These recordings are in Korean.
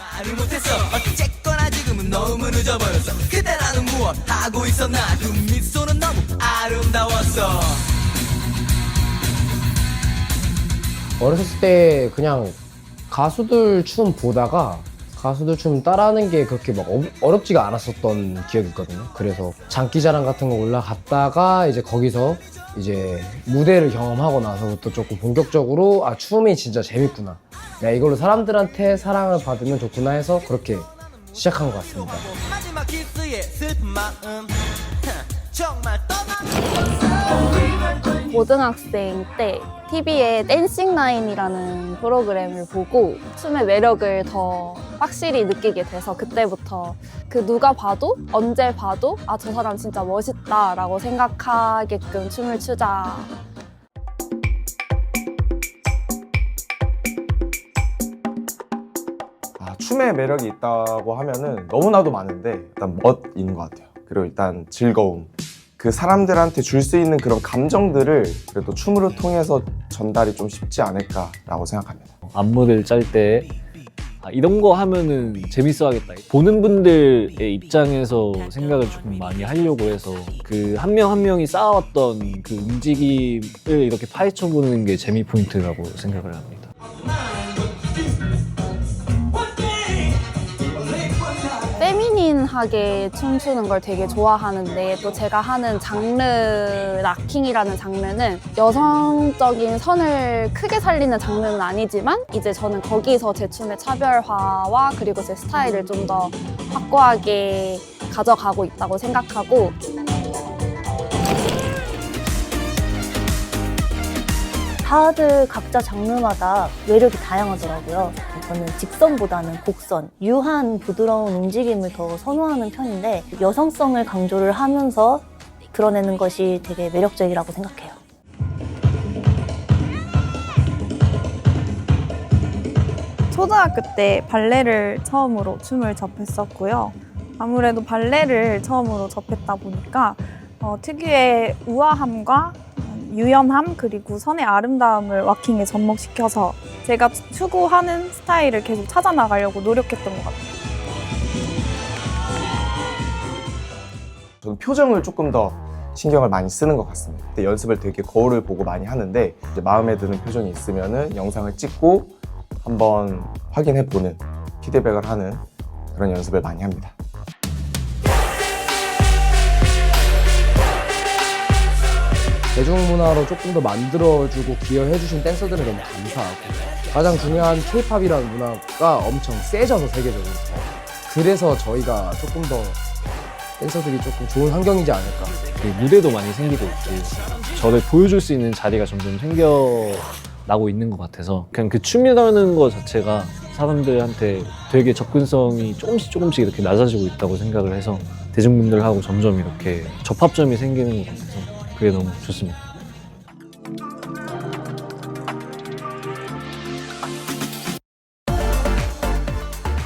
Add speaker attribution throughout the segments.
Speaker 1: 말을 못했어 어쨌거나 지금은 너무 늦어버렸어 그때 나는 무엇 하고 있었나 그 미소는 너무 아름다웠어
Speaker 2: 어렸을 때 그냥 가수들 춤 보다가 가수들 춤 따라하는 게 그렇게 막 어- 어렵지가 않았었던 기억이 있거든요. 그래서 장기자랑 같은 거 올라갔다가 이제 거기서 이제 무대를 경험하고 나서부터 조금 본격적으로 아 춤이 진짜 재밌구나. 야 이걸로 사람들한테 사랑을 받으면 좋구나 해서 그렇게 시작한 것 같습니다.
Speaker 1: 마지막 키스의 슬픈 마음. 정말 떠나
Speaker 3: 고등학생 때 TV에 댄싱 라인이라는 프로그램을 보고 춤의 매력을 더 확실히 느끼게 돼서 그때부터 그 누가 봐도 언제 봐도 아 저 사람 진짜 멋있다라고 생각하게끔 춤을 추자
Speaker 4: 춤에 매력이 있다고 하면은 너무나도 많은데 일단 멋인 것 같아요. 그리고 일단 즐거움. 그 사람들한테 줄 수 있는 그런 감정들을 그래도 춤으로 통해서 전달이 좀 쉽지 않을까라고 생각합니다.
Speaker 5: 안무를 짤때 아, 이런 거 하면은 재밌어 하겠다. 보는 분들의 입장에서 생각을 조금 많이 하려고 해서 그 한 명한 명이 쌓아왔던 그 움직임을 이렇게 파헤쳐 보는 게 재미 포인트라고 생각을 합니다.
Speaker 3: 페미닌하게 춤추는 걸 되게 좋아하는데 또 제가 하는 장르 락킹이라는 장르는 여성적인 선을 크게 살리는 장르는 아니지만 이제 저는 거기서 제 춤의 차별화와 그리고 제 스타일을 좀 더 확고하게 가져가고 있다고 생각하고
Speaker 6: 다들 각자 장르마다 매력이 다양하더라고요. 저는 직선보다는 곡선, 유한 부드러운 움직임을 더 선호하는 편인데 여성성을 강조를 하면서 드러내는 것이 되게 매력적이라고 생각해요.
Speaker 7: 초등학교 때 발레를 처음으로 춤을 접했었고요. 아무래도 발레를 처음으로 접했다 보니까 어, 특유의 우아함과 유연함 그리고 선의 아름다움을 와킹에 접목시켜서 제가 추구하는 스타일을 계속 찾아 나가려고 노력했던 것 같아요.
Speaker 4: 저는 표정을 조금 더 신경을 많이 쓰는 것 같습니다. 근데 연습을 되게 거울을 보고 많이 하는데 이제 마음에 드는 표정이 있으면은 영상을 찍고 한번 확인해 보는 피드백을 하는 그런 연습을 많이 합니다.
Speaker 2: 대중문화로 조금 더 만들어주고 기여해주신 댄서들은 너무 감사하고 가장 중요한 케이팝이라는 문화가 엄청 세져서 세계적으로. 그래서 저희가 조금 더 댄서들이 조금 좋은 환경이지 않을까.
Speaker 5: 그 무대도 많이 생기고 있고 저를 보여줄 수 있는 자리가 점점 생겨나고 있는 것 같아서 그냥 그 춤이라는 것 자체가 사람들한테 되게 접근성이 조금씩 조금씩 이렇게 낮아지고 있다고 생각을 해서 대중분들하고 점점 이렇게 접합점이 생기는 것 같아서 그게 너무 좋습니다.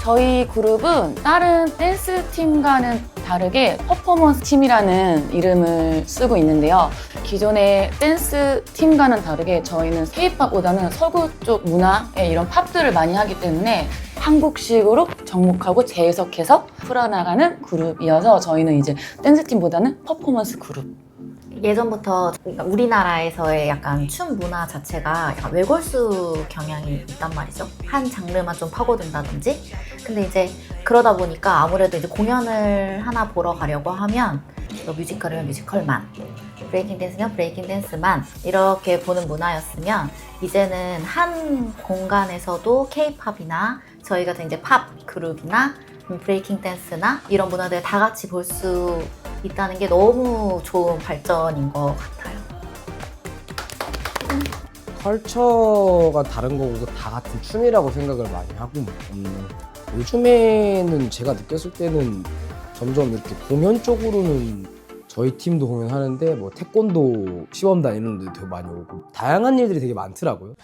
Speaker 8: 저희 그룹은 다른 댄스 팀과는 다르게 퍼포먼스 팀이라는 이름을 쓰고 있는데요. 기존의 댄스 팀과는 다르게 저희는 K-팝보다는 서구 쪽 문화의 이런 팝들을 많이 하기 때문에 한국식으로 접목하고 재해석해서 풀어나가는 그룹이어서 저희는 이제 댄스 팀보다는 퍼포먼스 그룹
Speaker 9: 예전부터 그러니까 우리나라에서의 약간 춤 문화 자체가 약간 외골수 경향이 있단 말이죠. 한 장르만 좀 파고든다든지. 근데 이제 그러다 보니까 아무래도 이제 공연을 하나 보러 가려고 하면 뭐 뮤지컬이면 뮤지컬만, 브레이킹 댄스면 브레이킹 댄스만 이렇게 보는 문화였으면 이제는 한 공간에서도 케이팝이나 저희 같은 이제 팝 그룹이나 브레이킹 댄스나 이런 문화들을 다 같이 볼 수 있다는 게 너무 좋은 발전인 것 같아요.
Speaker 2: 컬처가 다른 거고 다 같은 춤이라고 생각을 많이 하고 음, 요즘에는 제가 느꼈을 때는 점점 이렇게 공연 쪽으로는 저희 팀도 공연하는데 뭐 태권도 시범단 이런 데도 되게 많이 오고 다양한 일들이 되게 많더라고요.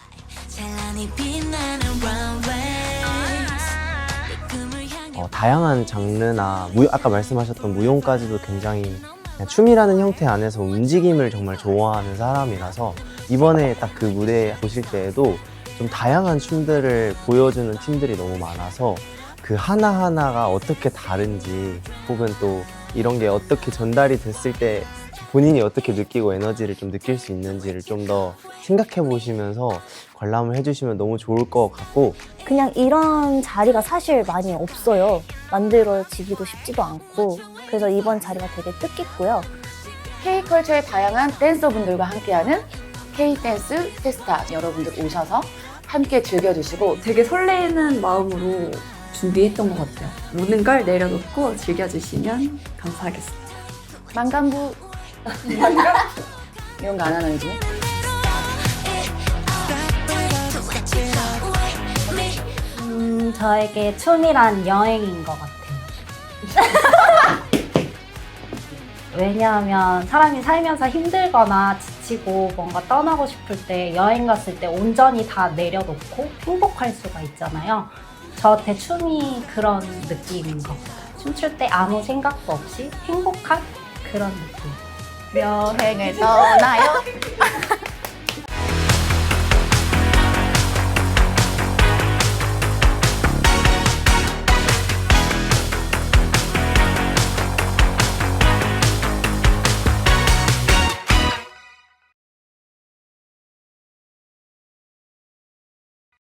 Speaker 10: 어, 다양한 장르나 무, 아까 말씀하셨던 무용까지도 굉장히 춤이라는 형태 안에서 움직임을 정말 좋아하는 사람이라서 이번에 딱 그 무대 보실 때에도 좀 다양한 춤들을 보여주는 팀들이 너무 많아서 그그 하나하나가 어떻게 다른지 혹은 또 이런 게 어떻게 전달이 됐을 때 본인이 어떻게 느끼고 에너지를 좀 느낄 수 있는지를 좀 더 생각해 보시면서 관람을 해주시면 너무 좋을 것 같고
Speaker 6: 그냥 이런 자리가 사실 많이 없어요. 만들어지기도 쉽지도 않고. 그래서 이번 자리가 되게 뜻깊고요.
Speaker 8: K컬처의 다양한 댄서분들과 함께하는 K-댄스 페스타 여러분들 오셔서 함께 즐겨주시고
Speaker 11: 되게 설레는 마음으로 준비했던 것 같아요. 모든 걸 내려놓고 즐겨주시면 감사하겠습니다.
Speaker 8: 만감부 이런 거 안 하는 중
Speaker 12: 음, 저에게 춤이란 여행인 것 같아요. 왜냐하면 사람이 살면서 힘들거나 지치고 뭔가 떠나고 싶을 때 여행 갔을 때 온전히 다 내려놓고 행복할 수가 있잖아요. 저한테 춤이 그런 느낌인 것 같아요. 춤출 때 아무 생각도 없이 행복한 그런 느낌.
Speaker 8: 여행을 떠나요